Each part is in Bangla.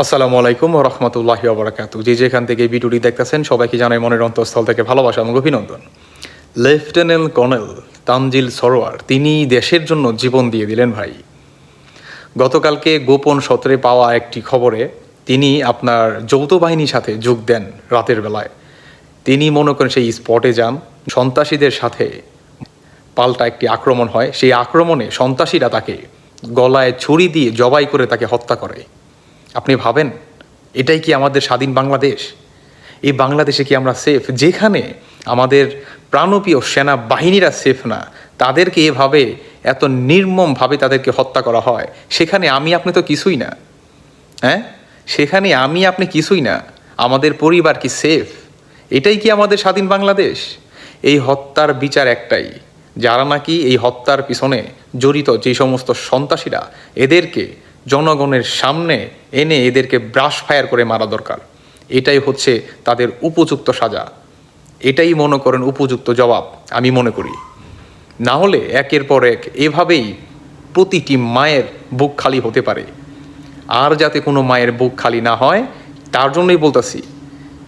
আসসালামু আলাইকুম রহমতুল্লাহি ওবরাকাতু যে যেখান থেকে ভিডিওটি দেখতেছেন, সবাইকে জানাই মনের অন্তঃস্থল থেকে ভালোবাসা এবং অভিনন্দন। লেফটেন্যান্ট কর্নেল তানজিল সরোয়ার, তিনি দেশের জন্য জীবন দিয়ে দিলেন ভাই। গতকালকে গোপন সত্রে পাওয়া একটি খবরে তিনি আপনার যৌথ বাহিনীর সাথে যোগ দেন রাতের বেলায়। তিনি মনে করেন সেই স্পটে যান, সন্ত্রাসীদের সাথে পাল্টা একটি আক্রমণ হয়। সেই আক্রমণে সন্ত্রাসীরা তাকে গলায় ছুরি দিয়ে জবাই করে তাকে হত্যা করে। আপনি ভাবেন, এটাই কি আমাদের স্বাধীন বাংলাদেশ? এই বাংলাদেশে কি আমরা সেফ যেখানে আমাদের প্রাণপ্রিয় সেনা বাহিনীরা সেফ না, তাদেরকে এভাবে এত নির্মমভাবে তাদেরকে হত্যা করা হয়? সেখানে আমি, আপনি তো কিছুই না। হ্যাঁ? সেখানে আমি, আপনি কিছুই না। আমাদের পরিবার কি সেফ এটাই কি আমাদের স্বাধীন বাংলাদেশ? এই হত্যার বিচার একটাই, যারা নাকি এই হত্যার পিছনে জড়িত যে সমস্ত সন্ত্রাসীরা, এদেরকে জনগণের সামনে এনে এদেরকে ব্রাশ ফায়ার করে মারা দরকার। এটাই হচ্ছে তাদের উপযুক্ত সাজা। এটাই মনে করেন উপযুক্ত জবাব, আমি মনে করি। না হলে একের পর এক এভাবেই প্রতিটি মায়ের বুক খালি হতে পারে। আর যাতে কোনো মায়ের বুক খালি না হয়, তার জন্যই বলতেছি,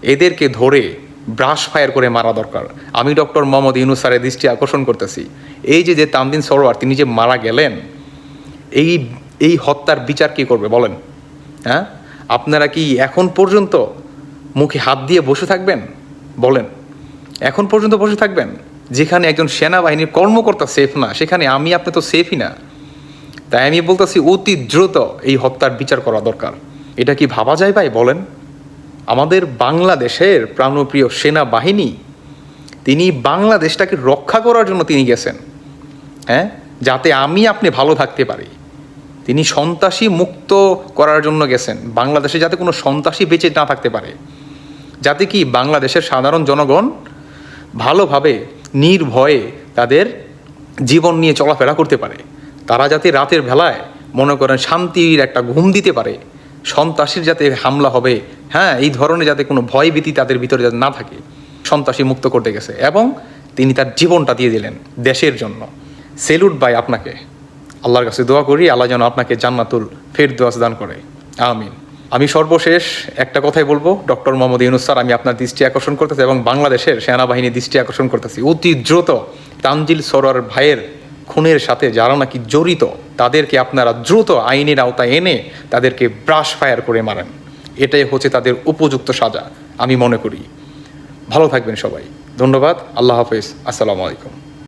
এদেরকে ধরে ব্রাশ ফায়ার করে মারা দরকার। আমি ডক্টর মোহাম্মদ ইউনুস স্যারের দৃষ্টি আকর্ষণ করতেছি। এই যে যে তামদিন সরোয়ার তিনি যে মারা গেলেন, এই এই হত্যার বিচার কি করবে বলেন? হ্যাঁ? আপনারা কি এখন পর্যন্ত মুখে হাত দিয়ে বসে থাকবেন? বলেন। এখন পর্যন্ত বসে থাকবেন? যেখানে একজন সেনাবাহিনীর কর্মকর্তা সেফ না, সেখানে আমি, আপনি তো সেফই না। তাই আমি বলতেছি অতি দ্রুত এই হত্যার বিচার করা দরকার। এটা কি ভাবা যায় ভাই, বলেন? আমাদের বাংলাদেশের প্রাণপ্রিয় সেনাবাহিনী, তিনি বাংলাদেশটাকে রক্ষা করার জন্য তিনি গেছেন। হ্যাঁ? যাতে আমি, আপনি ভালো থাকতে পারি। তিনি সন্ত্রাসী মুক্ত করার জন্য গেছেন। বাংলাদেশে যাতে কোনো সন্ত্রাসী বেঁচে না থাকতে পারে। যাতে কি বাংলাদেশের সাধারণ জনগণ ভালোভাবে নির্ভয়ে তাদের জীবন নিয়ে চলাফেরা করতে পারে। তারা যাতে রাতের বেলায় মনে করেন শান্তির একটা ঘুম দিতে পারে। সন্ত্রাসীর যাতে হামলা হবে হ্যাঁ এই ধরনের যাতে কোনো ভয়ভীতি তাদের ভিতরে যাতে না থাকে, সন্ত্রাসী মুক্ত করতে গেছে। এবং তিনি তার জীবনটা দিয়ে দিলেন দেশের জন্য। সেলুট বাই আপনাকে। আল্লাহর কাছে দোয়া করি, আল্লাহ যেন আপনাকে জান্নাতুল ফের দোয়াজ দান করে। আমিন। আমি সর্বশেষ একটা কথাই বলব, ডক্টর মোহাম্মদ ইউনুস স্যার, আমি আপনার দৃষ্টি আকর্ষণ করতেছি এবং বাংলাদেশের সেনাবাহিনীর দৃষ্টি আকর্ষণ করতেছি। অতি দ্রুত তানজিল সরোয়ার ভাইয়ের খুনের সাথে যারা নাকি জড়িত, তাদেরকে আপনারা দ্রুত আইনের আওতায় এনে তাদেরকে ব্রাশ ফায়ার করে মারেন। এটাই হচ্ছে তাদের উপযুক্ত সাজা, আমি মনে করি। ভালো থাকবেন সবাই। ধন্যবাদ। আল্লাহ হাফেজ। আসসালামু আলাইকুম।